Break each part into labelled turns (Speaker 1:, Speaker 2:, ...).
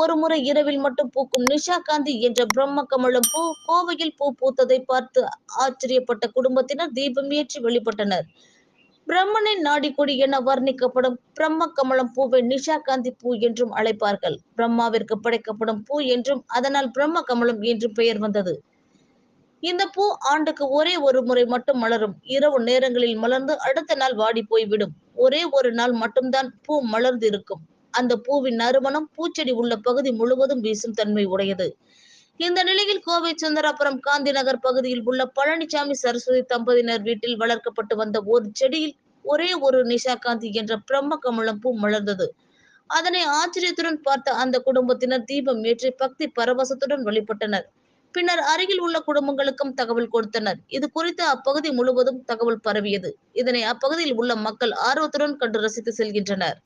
Speaker 1: ஒரு முறை இரவில் மட்டும் பூக்கும் நிஷா காந்தி என்ற பிரம்ம கமலம் பூ கோவையில் பூ பூத்ததை பார்த்து ஆச்சரியப்பட்ட குடும்பத்தினர் தீபம் ஏற்றி வெளிப்பட்டனர். பிரம்மனின் நாடிக்கொடி என வர்ணிக்கப்படும் பிரம்ம கமலம் பூவை நிஷா காந்தி பூ என்றும் அழைப்பார்கள். பிரம்மாவிற்கு படைக்கப்படும் பூ என்றும் அதனால் பிரம்ம கமலம் என்றும் பெயர் வந்தது. இந்த பூ ஆண்டுக்கு ஒரே ஒரு முறை மட்டும் மலரும். இரவு நேரங்களில் மலர்ந்து அடுத்த நாள் வாடி போய்விடும் ஒரே ஒரு நாள் மட்டும்தான் பூ மலர்ந்து இருக்கும் அந்த பூவின் நறுமணம் பூச்செடி உள்ள பகுதி முழுவதும் வீசும் தன்மை உடையது. இந்த நிலையில் கோவை சுந்தராபுரம் காந்தி நகர் பகுதியில் உள்ள பழனிசாமி சரஸ்வதி தம்பதியினர் வீட்டில் வளர்க்கப்பட்டு வந்த ஒரு செடியில் ஒரே ஒரு நிஷா காந்தி என்ற பிரம்ம கமலம் பூ மலர்ந்தது. அதனை ஆச்சரியத்துடன் பார்த்த அந்த குடும்பத்தினர் தீபம் ஏற்றி பக்தி பரவசத்துடன் வழிபட்டனர். பின்னர் அருகில் உள்ள குடும்பங்களுக்கும் தகவல் கொடுத்தனர். இது குறித்து அப்பகுதி முழுவதும் தகவல் பரவியது. இதனை அப்பகுதியில் உள்ள மக்கள் ஆர்வத்துடன் கண்டு ரசித்து செல்கின்றனர்.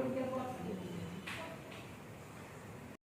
Speaker 1: Thank you.